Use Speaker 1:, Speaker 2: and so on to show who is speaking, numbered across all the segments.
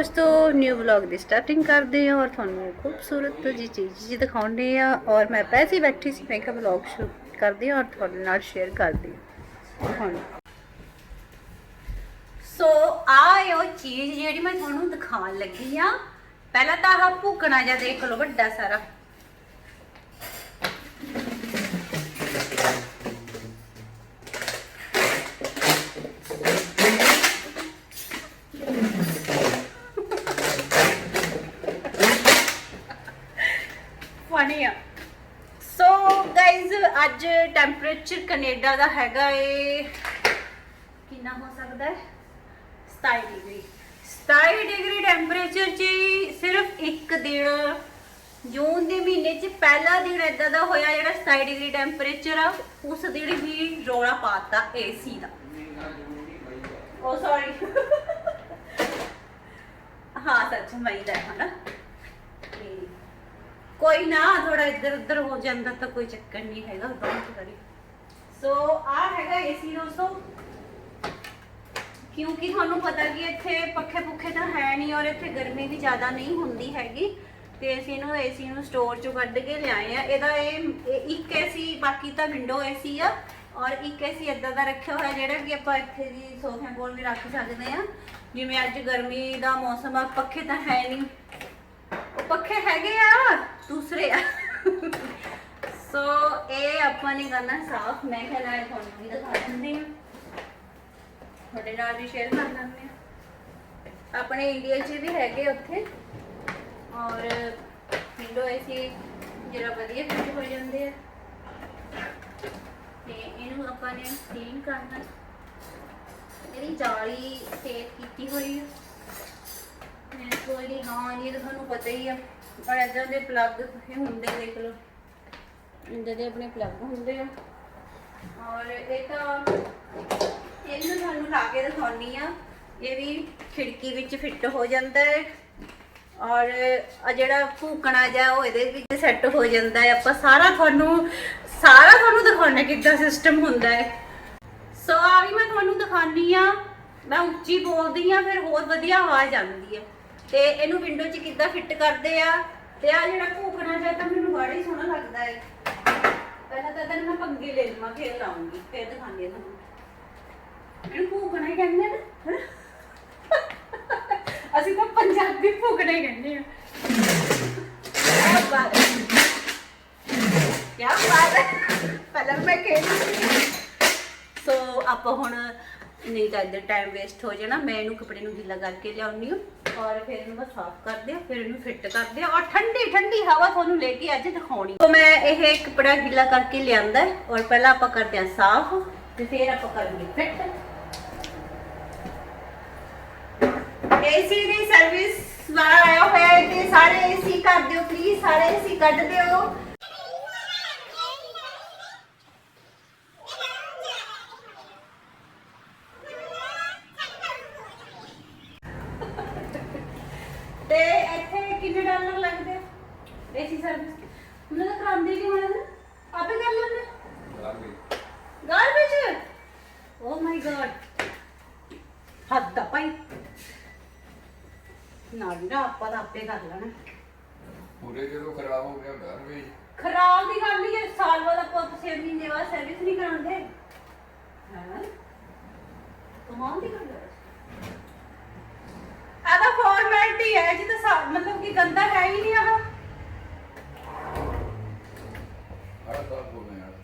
Speaker 1: ਦੋਸਤੋ new vlog ਦੀ starting ਕਰਦੇ ਹਾਂ ਔਰ ਤੁਹਾਨੂੰ ਖੂਬਸੂਰਤ ਜੀ ਚੀਜ਼ ਜੀ ਦਿਖਾਉਂਦੇ ਆ ਔਰ ਮੈਂ ਪੈਸੇ ਬੈਠੀ ਸੀ, ਮੈਂ ਕਿਹਾ ਵਲੌਗ ਸ਼ੂਟ ਕਰਦੀ ਹਾਂ ਔਰ ਤੁਹਾਡੇ ਨਾਲ ਸ਼ੇਅਰ ਕਰਦੀ ਹਾਂ। ਸੋ ਆ ਉਹ ਚੀਜ਼ ਜਿਹੜੀ ਮੈਂ ਤੁਹਾਨੂੰ ਦਿਖਾਉਣ ਲੱਗੀ ਆ ਪਹਿਲਾਂ ਤਾਂ ਆਹ ਭੁਕਣਾ ਜਿਹਾ ਦੇਖ ਲਓ, ਵੱਡਾ ਸਾਰਾ ਫਨੀ ਆ ਸੋ ਗਾਇਜ਼ ਅੱਜ ਟੈਂਪਰੇਚਰ ਕੈਨੇਡਾ ਦਾ ਹੈਗਾ ਏ, ਕਿੰਨਾ ਹੋ ਸਕਦਾ ਹੈ? 27 ਡਿਗਰੀ। 27 ਡਿਗਰੀ ਟੈਂਪਰੇਚਰ 'ਚ ਸਿਰਫ ਇੱਕ ਦਿਨ, ਜੂਨ ਦੇ ਮਹੀਨੇ 'ਚ ਪਹਿਲਾ ਦਿਨ ਇਦਾਂ ਦਾ ਹੋਇਆ ਜਿਹੜਾ 27 ਡਿਗਰੀ ਟੈਂਪਰੇਚਰ ਆ, ਉਸ ਦਿਨ ਹੀ ਰੋਲਾ ਪਾਤਾ ਏਸੀ ਦਾ। ਓ ਸੌਰੀ ਹਾਂ, ਸੱਚ ਮਈ ਦਾ ਹੈ ਨਾ ਕੋਈ ਨਾ ਥੋੜਾ ਇੱਧਰ ਉੱਧਰ ਹੋ ਜਾਂਦਾ ਤਾਂ ਕੋਈ ਚੱਕਰ ਨਹੀਂ ਹੈਗਾ ਡੋਂਟ ਵਰੀ। ਸੋ ਆ ਹੈਗਾ ਏਸੀ ਦੋਸਤੋ। ਕਿਉਂਕਿ ਤੁਹਾਨੂੰ ਪਤਾ ਕਿ ਇੱਥੇ ਪੱਖੇ ਪੁੱਖੇ ਤਾਂ ਹੈ ਨਹੀਂ ਔਰ ਇੱਥੇ ਗਰਮੀ ਵੀ ਜ਼ਿਆਦਾ ਨਹੀਂ ਹੁੰਦੀ ਹੈਗੀ। ਤੇ ਅਸੀਂ ਇਹਨੂੰ ਏਸੀ ਨੂੰ ਸਟੋਰ ਚੋਂ ਕੱਢ ਕੇ ਲਿਆਏ ਆ। ਇਹਦਾ ਇਹ ਇਹ ਇੱਕ ਏਸੀ ਬਾਕੀ ਤਾਂ ਵਿੰਡੋ ਏਸੀ ਆ। ਔਰ ਇੱਕ ਏਸੀ ਇਦਾਂ ਦਾ ਰੱਖਿਆ ਹੋਇਆ ਜਿਹੜਾ ਕਿ ਆਪਾਂ ਇੱਥੇ ਦੀ ਸੋਫਿਆਂ ਕੋਲ ਵੀ ਰੱਖ ਸਕਦੇ ਆ। ਜਿਵੇਂ ਅੱਜ ਗਰਮੀ ਦਾ ਮੌਸਮ ਆ, ਪੱਖੇ ਤਾਂ ਹੈ ਨਹੀਂ। ਉਹ ਪੱਖੇ ਹੈਗੇ ਆ, ਦੂਸਰੇ ਆ। ਸੋ ਇਹ ਆਪਾਂ ਨੇ ਕਰਨਾ ਸਾਫ਼। ਮੈਂ ਕਿਹਾ ਤੁਹਾਨੂੰ ਵੀ ਦਿਖਾ ਦਿੰਦੀ ਹਾਂ। ਤੁਹਾਡੇ ਨਾਲ ਵੀ ਸ਼ੇਅਰ ਕਰ ਲੈਂਦੇ ਆ ਆਪਣੇ ਇੰਡੀਆ 'ਚ ਵੀ ਹੈਗੇ ਉੱਥੇ। ਔਰ ਵਿੰਡੋ ਏਸੀ ਜਿਹੜਾ ਵਧੀਆ ਫਿੱਟ ਹੋ ਜਾਂਦੇ ਆ। ਤੇ ਇਹਨੂੰ ਆਪਾਂ ਨੇ ਕਲੀਨ ਕਰਨਾ। ਇਹਦੀ ਜਾਲੀ ਸੇਟ ਕੀਤੀ ਹੋਈ ਹੈ ਕੋਈ ਨਹੀਂ ਹਾਂ ਇਹ ਤਾਂ ਤੁਹਾਨੂੰ ਪਤਾ ਹੀ ਆ ਪਰ ਇਦਾਂ ਦੇ ਪਲੱਗ ਹੁੰਦੇ ਦੇਖ ਲਓ। ਇੰਦੇ ਦੇ ਆਪਣੇ ਪਲੱਗ ਹੁੰਦੇ ਆ। ਔਰ ਇਹ ਤਾਂ ਇਹਨੂੰ ਤੁਹਾਨੂੰ ਲਾ ਕੇ ਦਿਖਾਉਣੀ ਆ ਇਹ ਵੀ ਖਿੜਕੀ ਵਿੱਚ ਫਿੱਟ ਹੋ ਜਾਂਦਾ ਹੈ। ਔਰ ਆ ਜਿਹੜਾ ਭੂਕਣਾ ਜਾ ਉਹ ਇਹਦੇ ਵਿੱਚ ਸੈੱਟ ਹੋ ਜਾਂਦਾ ਹੈ। ਆਪਾਂ ਸਾਰਾ ਤੁਹਾਨੂੰ ਸਾਰਾ ਤੁਹਾਨੂੰ ਦਿਖਾਉਣਾ ਕਿੱਦਾਂ ਸਿਸਟਮ ਹੁੰਦਾ ਹੈ। ਸੋ ਆ ਵੀ ਮੈਂ ਤੁਹਾਨੂੰ ਦਿਖਾਨੀ ਆ ਮੈਂ ਉੱਚੀ ਬੋਲਦੀ ਆ ਫਿਰ ਹੋਰ ਵਧੀਆ ਆਵਾਜ਼ ਆਉਂਦੀ ਹੈ ਤੇ ਇਹਨੂੰ ਵਿੰਡੋ 'ਚ ਕਿੱਦਾਂ ਫਿੱਟ ਕਰਦੇ ਆ? ਤੇ ਆ ਜਿਹੜਾ ਭੂਕਣਾ ਜਿਹਾ ਤਾਂ ਮੈਨੂੰ ਬੜਾ ਹੀ ਸੋਹਣਾ ਲੱਗਦਾ ਹੈ ਪਹਿਲਾਂ ਤਾਂ ਤੈਨੂੰ ਮੈਂ ਪੰਗੇ ਲੈ ਲਵਾਂ, ਫਿਰ ਲਾਉਂਗੀ, ਫਿਰ ਦਿਖਾਉਂਦੀ ਤੁਹਾਨੂੰ। ਇਹਨੂੰ ਭੂਕਣਾ ਹੀ ਕਹਿੰਦੇ ਨੇ, ਹਨਾ? ਅਸੀਂ ਤਾਂ ਪੰਜਾਬੀ ਭੂਕਣਾ ਹੀ ਕਹਿੰਦੇ ਆ। ਕਿਆ ਬਾਤ ਹੈ। ਕਿਆ ਬਾਤ ਹੈ। ਪਹਿਲਾਂ ਮੈਂ ਕਹਿੰਦੀ ਸੋ। ਆਪਾਂ ਹੁਣ ਨਹੀਂ ਤਾਂ ਇੱਧਰ ਟਾਈਮ ਵੇਸਟ ਹੋ ਜਾਣਾ। ਮੈਂ ਇਹਨੂੰ ਕੱਪੜੇ ਨੂੰ ਗਿੱਲਾ ਕਰਕੇ ਲਿਆਉਣੀ ਹਾਂ। ਔਰ ਫਿਰ ਇਹਨੂੰ ਮੈਂ ਸਾਫ਼ ਕਰਦੇ ਆ, ਫਿਰ ਇਹਨੂੰ ਫਿੱਟ ਕਰਦੇ ਆ ਔਰ ਠੰਡੀ ਠੰਡੀ ਹਵਾ ਤੁਹਾਨੂੰ ਲੈ ਕੇ ਅੱਜ ਦਿਖਾਉਣੀ। ਸੋ ਮੈਂ ਇਹ ਕੱਪੜਾ ਗਿੱਲਾ ਕਰਕੇ ਲਿਆਂਦਾ ਔਰ ਪਹਿਲਾਂ ਆਪਾਂ ਕਰਦੇ ਆ ਸਾਫ਼ ਤੇ ਫਿਰ ਆਪਾਂ ਕਰਾਂਗੇ ਫਿੱਟ। ਏਸੀ ਦੀ ਸਰਵਿਸ ਵਾਲਾ ਆਇਆ ਹੋਇਆ ਹੈ ਤੇ ਸਾਰੇ ਏਸੀ ਕਰ ਦਿਓ ਪਲੀਜ਼ ਸਾਰੇ ਏਸੀ ਕੱਢ ਦਿਓ ਤੇ ਇੱਥੇ ਕਿੰਨੇ ਡਾਲਰ ਲੱਗਦੇ। ਏਸੀ ਸਰਵਿਸ ਉਹਨਾਂ ਦਾ ਕਰਾਉਂਦੇ ਨਹੀਂ ਹੋਣਾ ਆਪੇ ਕਰ ਲੈਂਦੇ। ਗਾਰਬੇਜ ਓ ਮਾਈ ਗॉड ਹੱਦ ਆ ਭਾਈ। ਨਾ ਨਾ ਆਪਾਂ ਤਾਂ ਆਪੇ ਕਰ ਲੈਣਾ।
Speaker 2: ਪੂਰੇ ਜਦੋਂ ਖਰਾਬ ਹੋ ਗਿਆ ਘਰ ਵੀ।
Speaker 1: ਖਰਾਬ ਦੀ ਗੱਲ ਨਹੀਂ ਹੈ ਸਾਲ ਬਾਅਦ ਆਪਾਂ ਛੇ ਮਹੀਨੇ ਬਾਅਦ ਸਰਵਿਸ ਨਹੀਂ ਕਰਾਉਂਦੇ। ਹਾਂ? ਕਮਾਲ ਦੀ ਗੱਲ ਹੈ। ਫਾਰਮੈਲਿਟੀ ਹੈ ਜੀ ਤਾਂ ਮਤਲਬ ਕਿ ਗੰਦਾ ਹੈ ਹੀ ਨਹੀਂ ਆਹ
Speaker 2: ਆੜਾ ਤਾਂ ਹੋ ਗਿਆ ਯਾਰ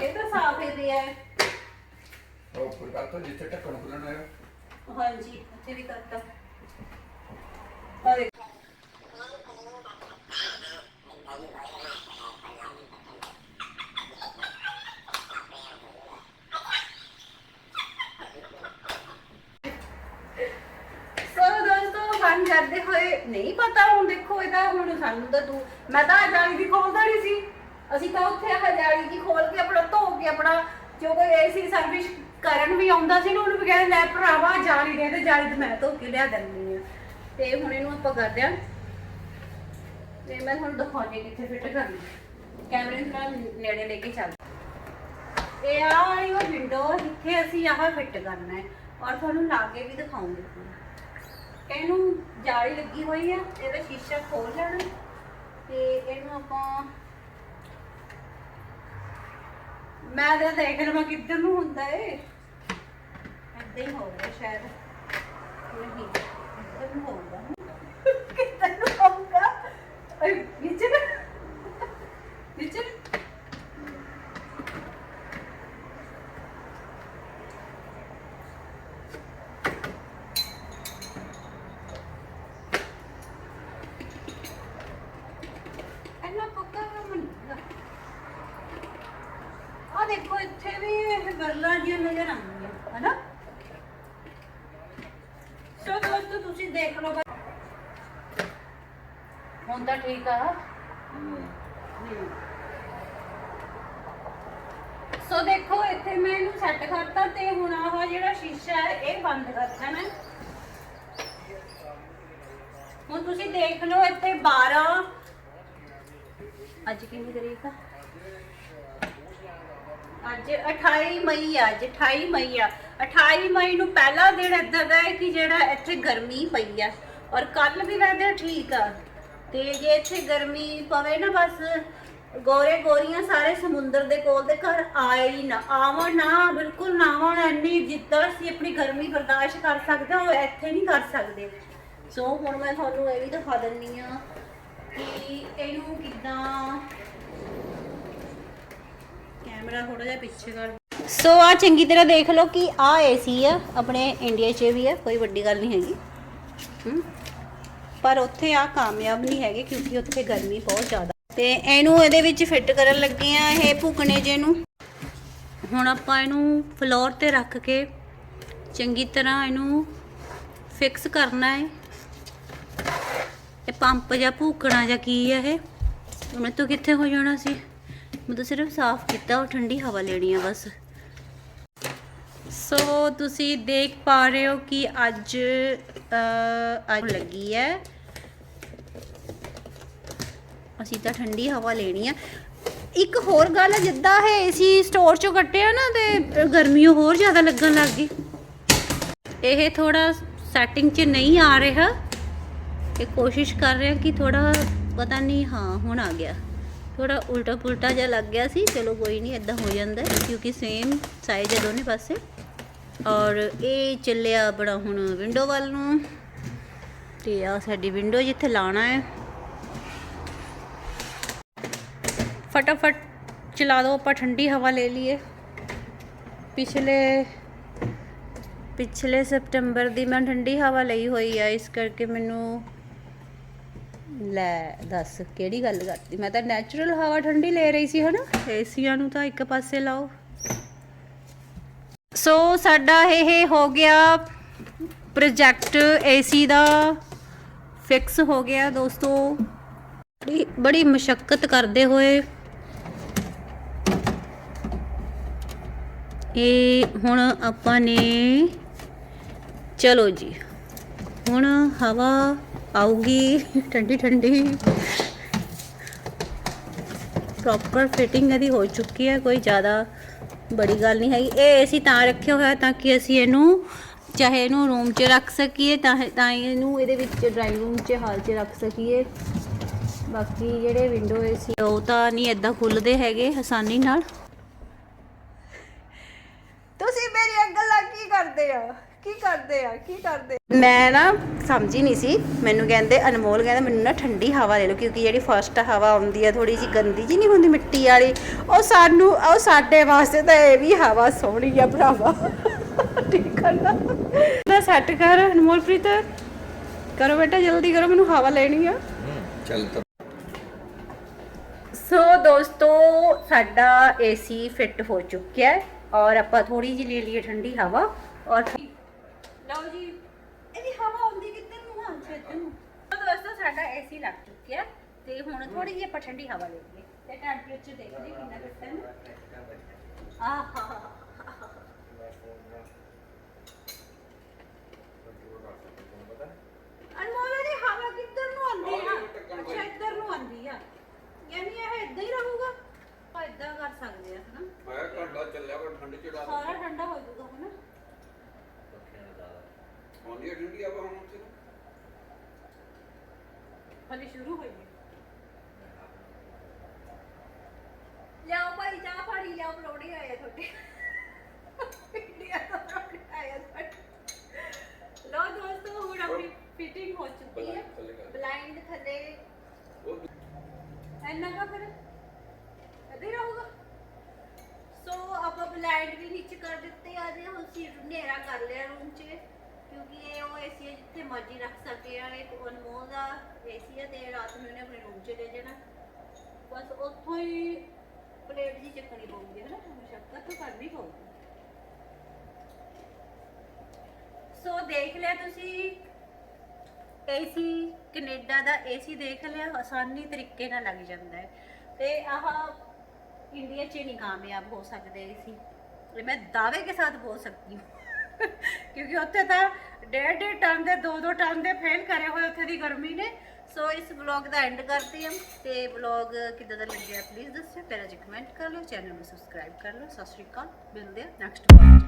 Speaker 1: ਇਹ ਤਾਂ ਸਾਫ਼ ਹੀ ਪਿਆ ਹੈ।
Speaker 2: ਉਹ ਫੁਲਕਾ ਤਾਂ ਜਿੱਥੇ ਢੱਕਣ ਖੁੱਲਣਾ ਹੈ
Speaker 1: ਹਾਂਜੀ ਇੱਥੇ ਵੀ ਕਰਤਾ। ਆ ਦੇਖ ਸੋ ਦੋਸਤੋ ਹੋਏ ਨਹੀਂ ਪਤਾ ਹੁਣ ਦੇਖੋ ਇਹਦਾ ਹੁਣ ਸਾਨੂੰ ਤਾਂ ਤੂੰ, ਮੈਂ ਤਾਂ ਜਾਲੀ ਦੀ ਖੋਲਦਾ ਨਹੀਂ ਸੀ। ਅਸੀਂ ਤਾਂ ਉੱਥੇ ਆਹ ਦੀ ਖੋਲ ਕੇ ਆਪਣਾ ਧੋ ਕੇ ਆਪਣਾ ਜੋ ਕੋਈ ਏਸੀ ਸਰਵਿਸ ਕਰਨ ਵੀ ਆਉਂਦਾ ਸੀ ਨਾ, ਉਹਨੂੰ ਵੀ ਕਹਿੰਦੇ, ਲੈ ਭਰਾਵਾ ਜਾਲੀ ਦੇ ਤੇ ਜਾਲੀ ਤੇ ਮੈਂ ਧੋ ਕੇ ਲਿਆ ਦਿੰਦੀ ਆ ਤੇ ਹੁਣ ਇਹਨੂੰ ਆਪਾਂ ਕਰਦੇ ਆ ਤੇ ਮੈਂ ਤੁਹਾਨੂੰ ਦਿਖਾਉਂਦੀ ਕਿੱਥੇ ਫਿੱਟ ਕਰਨੀ। ਕੈਮਰੇ ਨੂੰ ਥੋੜਾ ਨੇੜੇ ਲੈ ਕੇ ਚੱਲ। ਇਹ ਆ ਵਾਲੀ ਵਿੰਡੋ ਇੱਥੇ ਅਸੀਂ ਆਹ ਫਿੱਟ ਕਰਨਾ ਹੈ। ਔਰ ਤੁਹਾਨੂੰ ਲਾ ਕੇ ਵੀ ਦਿਖਾਉਂਗੀ। ਇਹਨੂੰ ਜਾਲੀ ਲੱਗੀ ਹੋਈ ਆ, ਇਹਦਾ ਸ਼ੀਸ਼ਾ ਖੋਲ ਲੈਣਾ। ਤੇ ਇਹਨੂੰ ਆਪਾਂ ਮੈਂ ਤਾਂ ਦੇਖ ਲਵਾਂ ਕਿੱਧਰ ਨੂੰ ਹੁੰਦਾ ਏ। ਏਦਾਂ ਹੀ ਹੋ ਰਿਹਾ ਸ਼ਾਇਦ। ਨਹੀਂ ਇੱਧਰ ਨੂੰ ਹੋਊਗਾ ਕਿੱਧਰ ਨੂੰ ਹੋਊਗਾ ਓਏ ਨੀਚੇ ਨਾ ਨੀਚੇ ਨਾ। ਇੰਨਾ ਪੱਕਾ ਕੰਮ ਨਹੀਂ ਹੈਗਾ ਆ ਦੇਖੋ, ਇੱਥੇ ਵੀ ਇਹ ਗਰਲਾਂ ਜਿਹੀਆਂ ਨਜ਼ਰ ਆਉਂਦੀਆਂ, ਹਨਾ? ਸੋ ਦੋਸਤੋ, ਤੁਸੀਂ ਦੇਖ ਲਓ ਹੁਣ ਤਾਂ ਠੀਕ ਆ। ਸੋ ਦੇਖੋ, ਇੱਥੇ ਮੈਂ ਇਹਨੂੰ ਸੈੱਟ ਕਰਤਾ ਤੇ ਹੁਣ ਆਹ ਜਿਹੜਾ ਸ਼ੀਸ਼ਾ ਹੈ, ਇਹ ਬੰਦ ਕਰਤਾ ਮੈਂ। ਹੁਣ ਤੁਸੀਂ ਦੇਖ ਲਓ, ਇੱਥੇ 12 ਅੱਜ ਕਿੰਨੀ ਤਰੀਕ ਆ? ਅੱਜ 28 ਮਈ ਆ, ਅੱਜ 28 ਮਈ ਆ। 28 ਮਈ ਨੂੰ ਪਹਿਲਾ ਦਿਨ ਏਦਾਂ ਦਾ ਹੈ ਕਿ ਜਿਹੜਾ ਇੱਥੇ ਗਰਮੀ ਪਈ ਆ। ਔਰ ਕੱਲ ਵੀ ਵੈਦਰ ਠੀਕ ਆ। ਤੇ ਜੇ ਇੱਥੇ ਗਰਮੀ ਪਵੇ ਨਾ ਬਸ, ਗੋਰੇ ਗੋਰੀਆਂ ਸਾਰੇ ਸਮੁੰਦਰ ਦੇ ਕੋਲ ਦੇ ਘਰ ਆਏ ਹੀ ਨਾ। ਆਵਣ ਨਾ, ਬਿਲਕੁਲ ਨਾ ਆਵਣ ਇੰਨੀ ਜਿੱਦਾਂ ਅਸੀਂ ਆਪਣੀ ਗਰਮੀ ਬਰਦਾਸ਼ਤ ਕਰ ਸਕਦੇ ਹਾਂ, ਉਹ ਇੱਥੇ ਨਹੀਂ ਕਰ ਸਕਦੇ। ਸੋ ਹੁਣ ਮੈਂ ਤੁਹਾਨੂੰ ਇਹ ਵੀ ਦਿਖਾ ਦਿੰਨੀ ਆ ਕਿ ਇਹਨੂੰ ਕਿੱਦਾਂ ਕੈਮਰਾ ਥੋੜਾ ਜਿਹਾ ਪਿੱਛੇ ਕਰ। ਸੋ ਆ ਚੰਗੀ ਤਰ੍ਹਾਂ ਦੇਖ ਲਓ ਕਿ ਆ ਏਸੀ ਆ, ਆਪਣੇ ਇੰਡੀਆ 'ਚ ਵੀ ਆ, ਕੋਈ ਵੱਡੀ ਗੱਲ ਨਹੀਂ ਹੈਗੀ। ਹਮ? ਪਰ ਉੱਥੇ ਆ ਕਾਮਯਾਬ ਨਹੀਂ ਹੈਗੇ ਕਿਉਂਕਿ ਉੱਥੇ ਗਰਮੀ ਬਹੁਤ ਜ਼ਿਆਦਾ। ਤੇ ਇਹਨੂੰ ਇਹਦੇ ਵਿੱਚ ਫਿੱਟ ਕਰਨ ਲੱਗੇ ਆ ਇਹ ਭੁਕਣੇ ਜੇ ਨੂੰ। ਹੁਣ ਆਪਾਂ ਇਹਨੂੰ ਫਲੋਰ ਤੇ ਰੱਖ ਕੇ ਚੰਗੀ ਤਰ੍ਹਾਂ ਇਹਨੂੰ ਫਿਕਸ ਕਰਨਾ ਹੈ। ਇਹ ਪੰਪ ਜਾਂ ਭੂਕਣਾ ਜਾਂ ਕੀ ਹੈ ਇਹ? ਮੈਂ ਤੋਂ ਕਿੱਥੇ ਹੋ ਜਾਣਾ ਸੀ? ਮੈਂ ਤਾਂ ਸਿਰਫ ਸਾਫ਼ ਕੀਤਾ ਉਹ ਠੰਡੀ ਹਵਾ ਲੈਣੀ ਆ ਬਸ। ਸੋ ਤੁਸੀਂ ਦੇਖ ਪਾ ਰਹੇ ਹੋ ਕਿ ਅੱਜ ਅੱਜ ਲੱਗੀ ਹੈ। ਅਸੀਂ ਤਾਂ ਠੰਡੀ ਹਵਾ ਲੈਣੀ ਆ। ਇੱਕ ਹੋਰ ਗੱਲ ਜਿੱਦਾਂ ਇਹ ਏਸੀ ਸਟੋਰ ਚੋਂ ਕੱਟਿਆ ਨਾ ਤੇ ਗਰਮੀ ਹੋਰ ਜ਼ਿਆਦਾ ਲੱਗਣ ਲੱਗ ਗਈ। ਇਹ ਥੋੜਾ ਸੈਟਿੰਗ 'ਚ ਨਹੀਂ ਆ ਰਿਹਾ। ਇਹ ਕੋਸ਼ਿਸ਼ ਕਰ ਰਿਹਾ ਕਿ ਥੋੜਾ ਪਤਾ ਨਹੀਂ, ਹਾਂ, ਹੁਣ ਆ ਗਿਆ। ਥੋੜਾ ਉਲਟਾ ਪੁਲਟਾ ਜਿਹਾ ਲੱਗ ਗਿਆ ਸੀ। ਚਲੋ ਕੋਈ ਨਹੀਂ ਇਦਾਂ ਹੋ ਜਾਂਦਾ ਕਿਉਂਕਿ ਸੇਮ ਸਾਈਜ਼ ਹੈ ਦੋਨੇ ਪਾਸੇ। ਔਰ ਇਹ ਚੱਲਿਆ ਬੜਾ ਹੁਣ ਵਿੰਡੋ ਵੱਲ ਨੂੰ। ਤੇ ਆ ਸਾਡੀ ਵਿੰਡੋ ਜਿੱਥੇ ਲਾਣਾ ਹੈ। ਫਟਾਫਟ ਚਲਾ ਦਿਓ, ਆਪਾਂ ਠੰਡੀ ਹਵਾ ਲੈ ਲਈਏ। ਪਿਛਲੇ ਪਿਛਲੇ ਸਪਟੈਂਬਰ ਦੀ ਮੈਂ ਠੰਡੀ ਹਵਾ ਲਈ ਹੋਈ ਆ, ਇਸ ਕਰਕੇ ਮੈਨੂੰ ਲੈ ਦੱਸ ਕਿਹੜੀ ਗੱਲ ਕਰਤੀ? ਮੈਂ ਤਾਂ ਨੈਚੁਰਲ ਹਵਾ ਠੰਡੀ ਲੈ ਰਹੀ ਸੀ ਹਨਾ? ਏਸੀਆਂ ਨੂੰ ਤਾਂ ਇੱਕ ਪਾਸੇ ਲਾਓ। ਸੋ ਸਾਡਾ ਇਹ ਹੋ ਗਿਆ ਪ੍ਰੋਜੈਕਟ ਏਸੀ ਦਾ ਫਿਕਸ ਹੋ ਗਿਆ ਦੋਸਤੋ। ਬੜੀ ਬੜੀ ਮੁਸ਼ਕਲ ਕਰਦੇ ਹੋਏ। ਇਹ ਹੁਣ ਆਪਾਂ ਨੇ ਚਲੋ ਜੀ ਹੁਣ ਹਵਾ ਆਊਗੀ ਠੰਡੀ ਠੰਡੀ। ਪ੍ਰੋਪਰ ਫਿਟਿੰਗ ਇਹਦੀ ਹੋ ਚੁੱਕੀ ਹੈ, ਕੋਈ ਜ਼ਿਆਦਾ ਬੜੀ ਗੱਲ ਨਹੀਂ ਹੈਗੀ। ਇਹ ਅਸੀਂ ਤਾਂ ਰੱਖਿਆ ਹੋਇਆ ਤਾਂ ਕਿ ਅਸੀਂ ਇਹਨੂੰ, ਚਾਹੇ ਇਹਨੂੰ ਰੂਮ 'ਚ ਰੱਖ ਸਕੀਏ, ਤਾਂ ਤਾਂ ਹੀ ਇਹਨੂੰ ਇਹਦੇ ਵਿੱਚ ਡਰਾਈਵਿੰਗ ਰੂਮ 'ਚ ਹਾਲ 'ਚ ਰੱਖ ਸਕੀਏ। ਬਾਕੀ ਜਿਹੜੇ ਵਿੰਡੋ ਏਸੀ ਉਹ ਤਾਂ ਨਹੀਂ ਇਦਾਂ ਖੁੱਲਦੇ ਹੈਗੇ, ਆਸਾਨੀ ਨਾਲ।
Speaker 3: ਤੁਸੀਂ ਮੇਰੀ ਗੱਲਾਂ ਕੀ ਕਰਦੇ ਆ ਕੀ ਕਰਦੇ ਆ? ਕੀ ਕਰਦੇ?
Speaker 1: ਮੈਂ ਨਾ ਸਮਝੀ ਨਹੀਂ ਸੀ। ਮੈਨੂੰ ਕਹਿੰਦੇ ਅਨਮੋਲ ਕਹਿੰਦਾ ਮੈਨੂੰ ਨਾ ਠੰਡੀ ਹਵਾ ਲੈ ਲਓ ਕਿਉਂਕਿ ਜਿਹੜੀ ਫਸਟ ਹਵਾ ਆਉਂਦੀ ਹੈ ਥੋੜੀ ਜੀ ਗੰਦੀ ਜੀ ਨਹੀਂ ਹੁੰਦੀ ਮਿੱਟੀ ਵਾਲੀ। ਉਹ ਸਾਨੂੰ ਉਹ ਸਾਡੇ ਵਾਸਤੇ ਤਾਂ ਇਹ ਵੀ ਹਵਾ ਸੋਹਣੀ ਆ ਭਰਾਵਾ। ਠੀਕ ਹੈ ਨਾ? ਨਾ ਸੈੱਟ ਕਰ ਅਨਮੋਲ ਪ੍ਰੀਤ ਕਰੋ ਬੇਟਾ ਜਲਦੀ ਕਰੋ ਮੈਨੂੰ ਹਵਾ ਲੈਣੀ ਆ।
Speaker 2: ਚੱਲ ਤਾਂ।
Speaker 1: ਸੋ ਦੋਸਤੋ ਸਾਡਾ ਏਸੀ ਫਿੱਟ ਹੋ ਚੁੱਕਿਆ ਹੈ ਔਰ ਆਪਾਂ ਥੋੜੀ ਜਿਹੀ ਲੈ ਲਈਏ ਠੰਡੀ ਹਵਾ ਔਰ ਲਓ ਜੀ। ਇਹਦੀ ਹਵਾ ਆਉਂਦੀ ਕਿੱਧਰ ਨੂੰ? ਹਾਂ, ਛੇਤ ਨੂੰ। ਸੋ ਦੋਸਤੋ, ਸਾਡਾ ਏਸੀ ਲੱਗ ਚੁੱਕਿਆ ਤੇ ਹੁਣ ਥੋੜੀ ਜਿਹੀ ਆਪਾਂ ਠੰਡੀ ਹਵਾ ਲਈਏ। ਤੇ ਟੈਂਪਰੇਚਰ ਦੇਖ ਕਿੰਨਾ ਘਟਾ ਆਹਾ। ਅਨਮੋਲ ਦੀ ਹਵਾ ਕਿੱਧਰ ਨੂੰ ਆਉਂਦੀ ਆ? ਅੱਛਾ, ਇੱਧਰ ਨੂੰ ਆਉਂਦੀ ਆ। ਯਾਨੀ ਇਹ ਇਦਾਂ ਹੀ ਰਹੂਗਾ? ਆਪਾਂ ਇਦਾਂ ਕਰ ਸਕਦੇ ਆ, ਹਨਾ
Speaker 2: ਮੈਂ ਘੰਟਾ ਚੱਲਿਆ ਪਰ ਠੰਡ ਚ ਡਾ ਆਉਂਦੀ ਹੈ ਠੰਡੀ ਹਵਾ ਹੁਣ ਉੱਥੇ
Speaker 4: ਹਲੇ ਸ਼ੁਰੂ ਹੋਈ ਹੈ।
Speaker 1: ਲਿਆਓ ਭਾਈ ਚਾਹ ਪਾਣੀ ਲਿਆਓ ਪਰੌੜੇ ਆਏ ਆ ਤੁਹਾਡੇ। ਇੰਡੀਆ ਤੋਂ ਪਰੌੜੇ ਆਏ ਆ ਤੁਹਾਡੇ
Speaker 4: ਲੋ ਦੋਸਤੋ ਹੁਣ ਆਪਣੀ ਫਿਟਿੰਗ ਹੋ ਚੁੱਕੀ ਹੈ।
Speaker 1: ਬਲਾਈਂਡ ਥੱਲੇ
Speaker 4: ਐਨਾ ਕਾ ਫਿਰ?
Speaker 1: ਅਦੇ ਰਹੂਗਾ। ਸੋ ਆਪਾਂ ਬਲਾਈਂਡ ਵੀ ਨੀਚੇ ਕਰ ਦਿੱਤੇ ਆ ਜੇ ਹੁਣ ਸੀ ਹਨੇਰਾ ਕਰ ਲਿਆ ਰੂਮ 'ਚ। ਕਿਉਂਕਿ ਇਹ ਉਹ ਏਸੀ ਹੈ ਜਿੱਥੇ ਮਰਜ਼ੀ ਰੱਖ ਸਕਦੇ ਆ, ਇਹ ਅਨਮੋਲ ਦਾ ਏਸੀ ਹੈ ਤੇ ਰਾਤ ਨੂੰ ਇਹਨੇ ਆਪਣੇ ਰੂਮ 'ਚ ਲੈ ਜਾਣਾ। ਬਸ ਉੱਥੋਂ ਹੀ ਪਲੇਟ ਜੀ ਚੱਕਣੀ ਪਊਗੀ ਹੈ ਨਾ ਮੁਸ਼ੱਕਤ ਤਾਂ ਕਰਨੀ ਪਊਗੀ। ਸੋ ਦੇਖ ਲਿਆ ਤੁਸੀਂ? ਏਸੀ ਕੈਨੇਡਾ ਦਾ ਏਸੀ ਦੇਖ ਲਿਆ, ਆਸਾਨੀ ਤਰੀਕੇ ਨਾਲ ਲੱਗ ਜਾਂਦਾ ਹੈ। ਤੇ ਆਹ ਇੰਡੀਆ 'ਚ ਨਹੀਂ ਕਾਮਯਾਬ ਹੋ ਸਕਦੇ ਏਸੀ ਇਹ ਮੈਂ ਦਾਅਵੇ ਕੇ ਸਾਥ ਬੋਲ ਸਕਦੀ ਹੂੰ। ਕਿਉਂਕਿ ਉੱਥੇ ਤਾਂ ਡੇਢ ਡੇਢ ਟਨ ਦੇ, ਦੋ ਦੋ ਟਨ ਦੇ ਫੇਲ ਕਰੇ ਹੋਏ ਉੱਥੇ ਦੀ ਗਰਮੀ ਨੇ। ਸੋ ਇਸ ਵਲੌਗ ਦਾ ਐਂਡ ਕਰਦੀ ਹਾਂ। ਤੇ ਵਲੌਗ ਕਿੱਦਾਂ ਦਾ ਲੱਗਿਆ ਪਲੀਜ਼ ਦੱਸਿਓ। ਪਹਿਲਾਂ ਜੀ ਕਮੈਂਟ ਕਰ ਲਓ ਚੈਨਲ ਨੂੰ ਸਬਸਕ੍ਰਾਈਬ ਕਰ ਲਓ। ਸਤਿ ਸ਼੍ਰੀ ਅਕਾਲ, ਮਿਲਦੇ ਹਾਂ ਨੈਕਸਟ ਵਲੌਗ